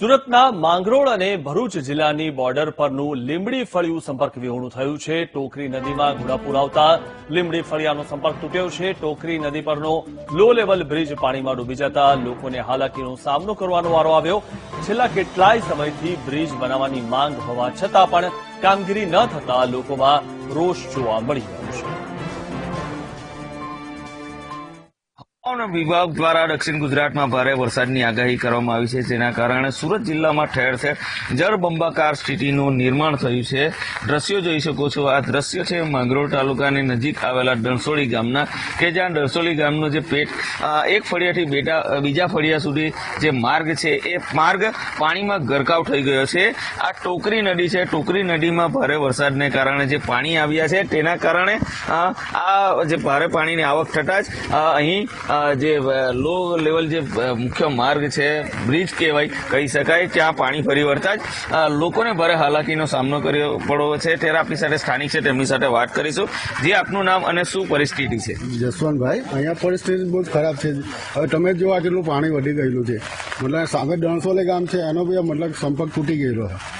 સુરતના માંગરોળ અને ભરૂચ જિલ્લાની બોર્ડર પરનું લીંબડી ફળિયું સંપર્ક વિહોણું થયું છે. ટોકરી નદીમાં ઘોડાપુર આવતા લીંબડી ફળિયાનો સંપર્ક તૂટ્યો છે. ટોકરી નદી પરનો લો લેવલ બ્રિજ પાણીમાં ડૂબી જતા લોકોને હાલાકીનો સામનો કરવાનો વારો આવ્યો. છેલ્લા કેટલાય સમયથી બ્રિજ બનાવવાની માંગ હોવા છતાં પણ કામગીરી ન થતા લોકોમાં રોષ જોવા મળી રહ્યો છે. વિભાગ દ્વારા દક્ષિણ ગુજરાતમાં ભારે વરસાદની આગાહી કરવામાં આવી છે, જેના કારણે સુરત જિલ્લામાં ઠેર ઠેર જળબંબાકાર સ્થિતિનું નિર્માણ થયું છે. દ્રશ્યો જોઈ શકો છો. આ દ્રશ્ય છે માંગરોળ તાલુકાની નજીક આવેલા ડણસોળી ગામના, કે જ્યાં ડણસોળી ગામનો જે પેટ એક ફળિયાથી બેટા બીજા ફળિયા સુધી જે માર્ગ છે, એ માર્ગ પાણીમાં ગરકાવ થઈ ગયો છે. આ ટોકરી નદી છે. ટોકરી નદીમાં ભારે વરસાદને કારણે જે પાણી આવ્યા છે, તેના કારણે આ જે ભારે પાણીની આવક થતાં જ અહીં જે લો લેવલ જે મુખ્ય માર્ગ છે બ્રિજ કહેવાય, કહી શકાય, ત્યાં પાણી ફરી વળતા જ લોકોને ભારે હાલાકીનો સામનો કર્યો પડવો છે. ત્યારે આપણી સાથે સ્થાનિક છે, તેમની સાથે વાત કરીશું. જે આપનું નામ અને શું પરિસ્થિતિ છે? જસવંતભાઈ, અહીંયા પરિસ્થિતિ બહુ ખરાબ છે. હવે તમે જો જેટલું પાણી વધી ગયેલું છે. મતલબ સામે ડણસોલે ગામ છે, એનો બી મતલબ સંપર્ક તૂટી ગયેલો છે.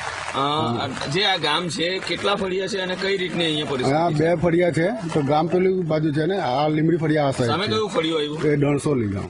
જે આ ગામ છે કેટલા ફળિયા છે અને કઈ રીતની અહીંયા પરિસ્થિતિ આ બે ફળિયા છે તો ગામ પેલી બાજુ છે ને આ લીમડી ફળિયા હશે તમે કયું ફળિયું આવ્યું? એ દોઢસો ગામ